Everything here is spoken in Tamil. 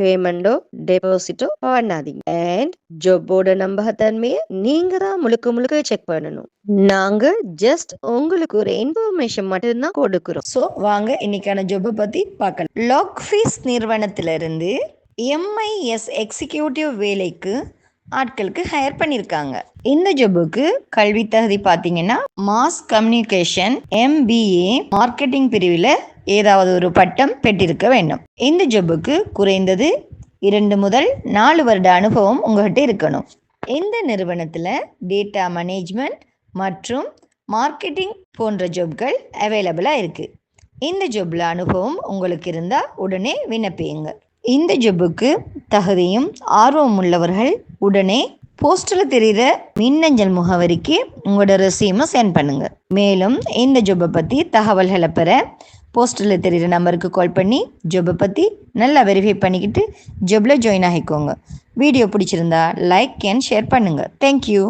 பேமெண்டோ டெபாசிட்டோ பண்ணாதீங்க. அண்ட் ஜாப்போட நம்பகத்தன்மையை நீங்க தான் முழுக்க முழுக்க செக் பண்ணணும். நாங்க ஜஸ்ட் உங்களுக்கு ஒரு இன்ஃபர்மேஷன் மட்டும்தான் கொடுக்குறோம். ஸோ வாங்க இன்னைக்கான ஜாப்பை பத்தி பார்க்கலாம். லாக் ஃபீஸ் நிறுவனத்திலிருந்து எம்ஐஎஸ் எக்ஸிக்யூட்டிவ் வேலைக்கு ஆட்களுக்கு ஹையர் பண்ணியிருக்காங்க. இந்த ஜாபுக்கு கல்வி தகுதி பார்த்தீங்கன்னா மாஸ் கம்யூனிகேஷன் எம்பிஏ மார்க்கெட்டிங் பிரிவில் ஏதாவது ஒரு பட்டம் பெற்றிருக்க வேண்டும். இந்த ஜாபுக்கு குறைந்தது இரண்டு முதல் நாலு வருட அனுபவம் உங்ககிட்ட இருக்கணும். இந்த நிறுவனத்தில் டேட்டா மேனேஜ்மெண்ட் மற்றும் மார்க்கெட்டிங் போன்ற ஜாப்கள் அவைலபிளாக இருக்குது இந்த ஜாப்பில் அனுபவம் உங்களுக்கு இருந்தால் உடனே விண்ணப்பியுங்க. இந்த ஜப்புக்கு தகுதியும் ஆர்வம் உள்ளவர்கள் உடனே போஸ்டில் தெரிகிற மின்னஞ்சல் முகவரிக்கு உங்களோட ரெசியூமை சென்ட் பண்ணுங்கள் மேலும் இந்த ஜாபை பற்றி தகவல்களை பெற போஸ்டரில் தெரிகிற நம்பருக்கு கால் பண்ணி ஜாபை பற்றி நல்லா வெரிஃபை பண்ணிக்கிட்டு ஜாபில் ஜாயின் ஆகிக்கோங்க. வீடியோ பிடிச்சிருந்தா லைக் அண்ட் ஷேர் பண்ணுங்கள் தேங்க்யூ